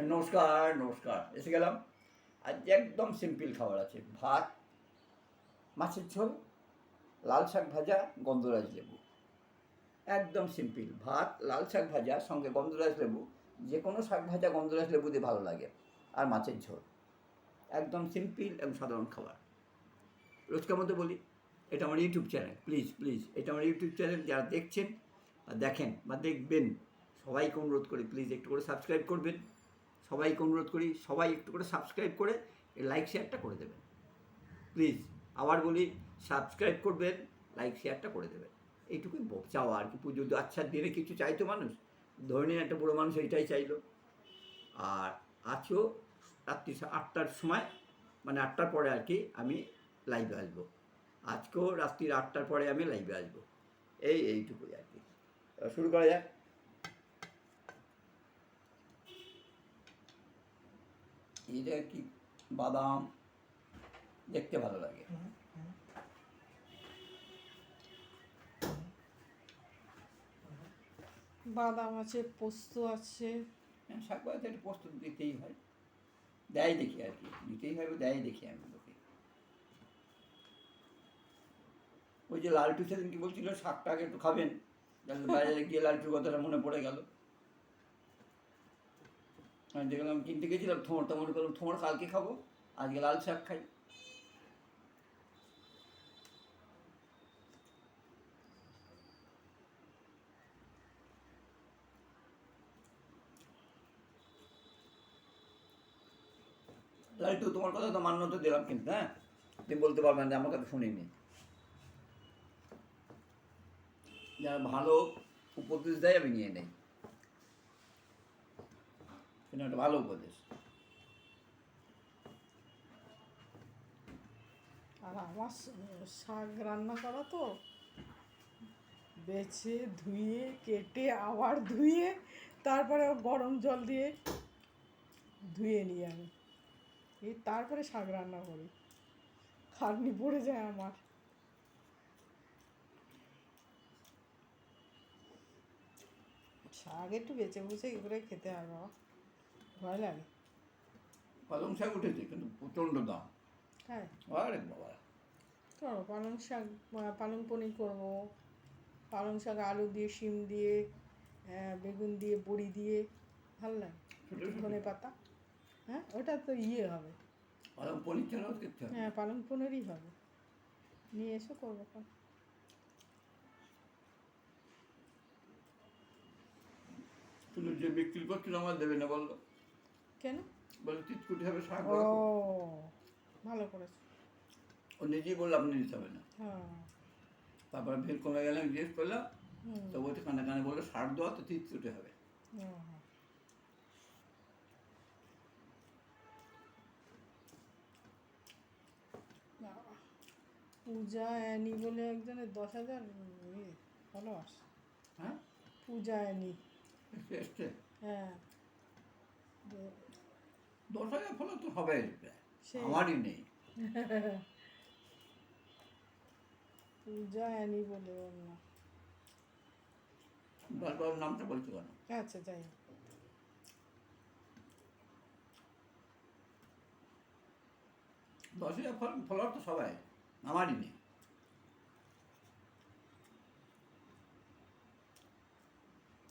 নমস্কার নমস্কার। এসে গেলাম। আজ একদম সিম্পল খাবার আছে। ভাত, মাছের ঝোল, লাল শাক ভাজা, গন্ধরাজ লেবু। একদম সিম্পল ভাত, লাল শাক ভাজা, সঙ্গে গন্ধরাজ লেবু। যে কোনো শাক ভাজা, গন্ধরাজ লেবু দিয়ে ভালো লাগে। আর মাছের ঝোল। একদম সিম্পল এবং সাধারণ খাবার। রোজকার মধ্যে বলি, এটা আমার ইউটিউব চ্যানেল প্লিজ প্লিজ এটা আমার ইউটিউব চ্যানেল যারা দেখছেন বা দেখেন বা দেখবেন, সবাইকে অনুরোধ করি প্লিজ একটু করে সাবস্ক্রাইব করবেন। সবাইকে অনুরোধ করি, সবাই একটু করে সাবস্ক্রাইব করে লাইক শেয়ারটা করে দেবেন। প্লিজ আবার বলি সাবস্ক্রাইব করবেন লাইক শেয়ারটা করে দেবেন। এইটুকুই চাওয়া আর কি, পুজো আচ্ছা দিনে কিছু চাইতো মানুষ। ধরে নিন একটা বুড়ো মানুষ এইটাই চাইলো। আর আজও রাত্রি আটটার সময় মানে আটটার পরে আর কি আমি লাইভে আসব। আজকেও রাত্রির আটটার পরে আমি লাইভে আসব। এই, এইটুকুই আর কি। শুরু করা যাক। এটা কি বাদাম দেখতে ভালো লাগে। বাদাম আছে পোস্ত আছে। হ্যাঁ, শাক ভাজাতে একটু পোস্ত দিতেই হয়। দেয় দেখি আর কি দিতেই হয় দেয় দেখি আমি লোকে। ওই যে লালটু সেদিন কি বলছিল শাকটা আগে একটু খাবেন। বাজারে গিয়ে লালটুর কথাটা মনে পড়ে গেল। দেখলাম, কিনতে গেছিলাম থোঁড়টা মনে করলাম থোঁড় কালকে খাব। আজকে লাল শাক খাই। লালটু, তোমার কথা তো মান্য তো দিলাম কিন্তু হ্যাঁ? তুমি বলতে পারবেন যে আমার কথা শুনিনি। যারা ভালো উপদেশ দেয়, আমি নিয়ে নেই। কিন্তু একটা ভালো উপদেশ। আর আমার শাক রান্না করা তো, বেছে, ধুয়ে, কেটে, আবার ধুয়ে, তারপরে গরম জল দিয়ে ধুয়ে নিই আমি। এই তারপরে শাক রান্না করি। খাটনি পড়ে যায় আমার। শাক একটু বেছে বুঝে করে খেতে হয় বাবা। ভয় লাগে? পালং শাক উঠেছে কিন্তু প্রচণ্ড দাম। হ্যাঁ আরে বাবা। করো পালং শাক পালং পনির করব। পালং শাক আলু দিয়ে শিম দিয়ে বেগুন দিয়ে বড়ি দিয়ে ভালো লাগে? ধনে পাতা? হ্যাঁ ওটা তো ইয়ে হবে। পালং পনির ছাড়াও করতে হবে হ্যাঁ পালং পনিরই হবে। নিয়ে এসো করব খন। কিন্তু যে বিক্রি করছিল আমার দেবে না বলল? কেন? বলে তিতকুটি হবে শাক ও ভালো করেছ। ও নিজেই বলল আপনি নিতে হবে না। হ্যাঁ। তারপরে ভিড় কমে গেলাম জিজ্ঞেস করলাম। তো বলছে কানে কানে বলল সার দেওয়া তো তিতকুটি হবে। পূজা অ্যানি বলে একজনের দশ হাজার ফলোয়ার্স হ্যাঁ? পূজা অ্যানি। হ্যাঁ। দশ হাজার ফলে তো হবে আমারই নেই। পূজা অ্যানি বলে ওর নাম বারবার নামটা বলছো কেন? আচ্ছা যাই দশ হাজার ফল ফলোয়ার তো সবাই আমারই নেই।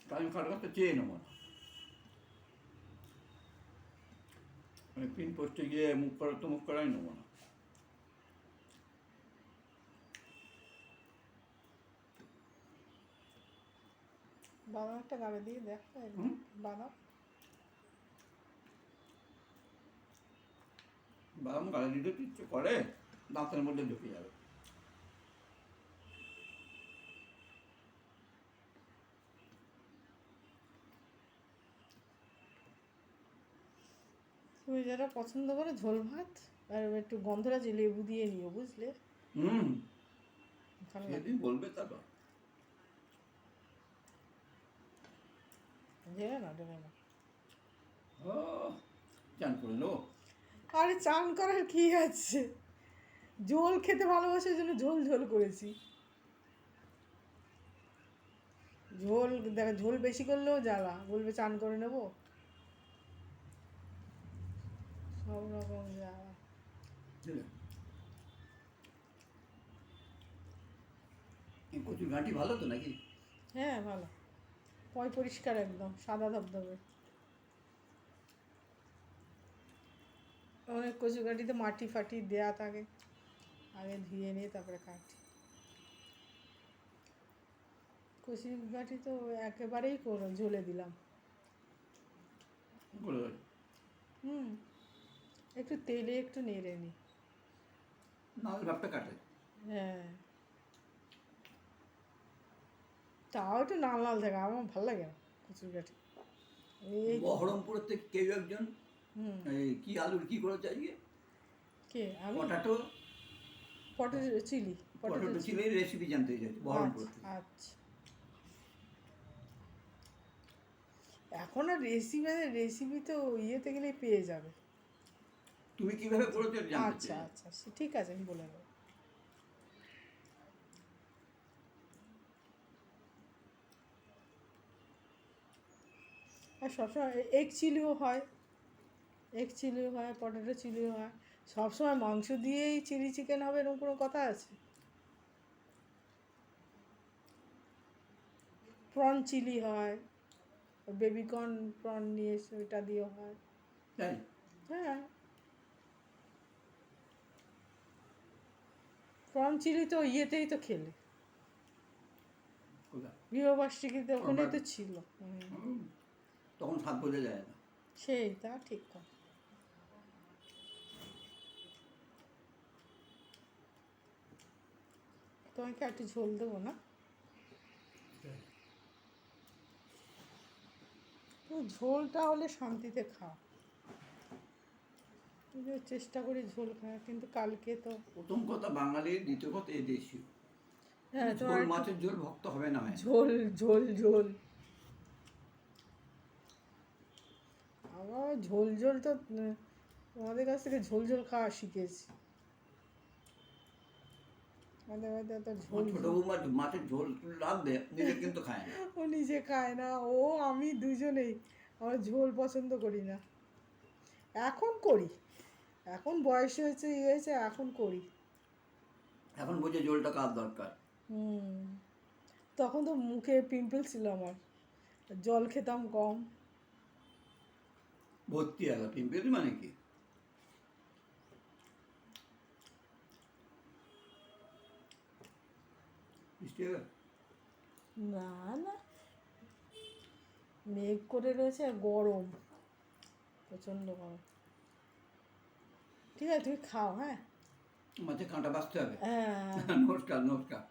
আমি কারোর কাছে চেয়ে নেব না। আমি পিন পোস্টে গিয়ে মুখ করা তো মুখ করাই নেব না। বাদাম একটা গাড়ি দিয়ে দেখ? বাদাম। বাদাম গাড়ি দিতে ইচ্ছে করে দাঁতের মধ্যে ঢুকে যাবে। তুমি যেটা পছন্দ করো ঝোল ভাত আর একটু গন্ধরাজ লেবু দিয়ে নিও বুঝলে? হুম। সেদিন বলবে তারপর জেনে না জেনে না। ও চান করল আরে চান করার কি আছে? ঝোল খেতে ভালোবাসে জন্য ঝোল ঝোল করেছি। ঝোল দেখো ঝোল বেশি করলেও জ্বালা। বলবে চান করে নেব? সব রকম জায়গা বুঝলে? কচুর ঘাঁটি ভালো তো নাকি? হ্যাঁ ভালো। পয় পরিষ্কার একদম সাদা ধবধবে। অনেক কচু কাঠিতে মাটি ফাটি দেয়া থাকে। আগে ধুয়ে নিয়ে তারপরে কাটি। কচি কাঠি তো একেবারেই করো ঝোলে দিলাম। হুম। একটু তেলে একটু নেড়ে নি। নাল ভাবটা কাটে হ্যাঁ। তাও একটু লাল লাল থাকে আমার ভালো লাগে কচুর কাঠি এই বহরমপুরের থেকে কেউ একজন এই কি আলুর কি করেছে আজকে? কে আমি পটাটো। পটেটো চিলি পটাটো চিলের রেসিপি জানতে চাইছি বহরমপুর থেকে। আচ্ছা। এখন আর রেসিপি মানে রেসিপি তো ইয়েতে গেলেই পেয়ে যাবে। তুমি কীভাবে করেছ জানতে আচ্ছা আচ্ছা ঠিক আছে আমি বলে দেবো আর সবসময় এগ চিলিও হয় এগ চিলিও হয় পটেটো চিলিও হয়। সবসময় মাংস দিয়েই চিলি চিকেন হবে এরকম কোনো কথা আছে? প্রন চিলি হয় বেবিকর্ন প্রন নিয়ে ওইটা দিয়ে হয়। হ্যাঁ। প্রন চিলি তো ইয়েতেই তো খেলে। গৃহবার্ষিকীতে ওখানেই তো ছিল। তখন স্বাদ বোঝা যায় না। সেই তা ঠিক কথা। তোমাকে একটু ঝোল দেবো না? ঝোলটা হলে শান্তিতে খাও। যে চেষ্টা করি ঝোল খাওয়ার কিন্তু কালকে তো প্রথম কথা বাঙালির দ্বিতীয় কথা এ দেশীয়। হ্যাঁ ঝোল মাছের ঝোল ভক্ত হবে না ঝোল ঝোল ঝোল। আমার ঝোল ঝোল তো তোমাদের কাছ থেকে ঝোল ঝোল খাওয়া শিখেছি। আমাদের বাড়িতে ঝোল ছোট বৌমা মাছের ঝোল রাঁধবে নিজে কিন্তু খায় না। ও নিজে খায় না ও আমি দুজনেই। আমার ঝোল পছন্দ করি না। এখন করি। এখন বয়স হয়েছে ইয়ে হয়েছে এখন করি। এখন বুঝে জলটা কার দরকার। হুম তখন তো মুখে পিম্পল ছিল আমার। জল খেতাম কম। ভর্তি আলো পিম্পল মানে কি? না না। মেঘ করে রয়েছে আর গরম। প্রচণ্ড গরম। ঠিক আছে তুমি খাও হ্যাঁ মাছে কাঁটা বাঁচতে হবে হ্যাঁ নমস্কার নমস্কার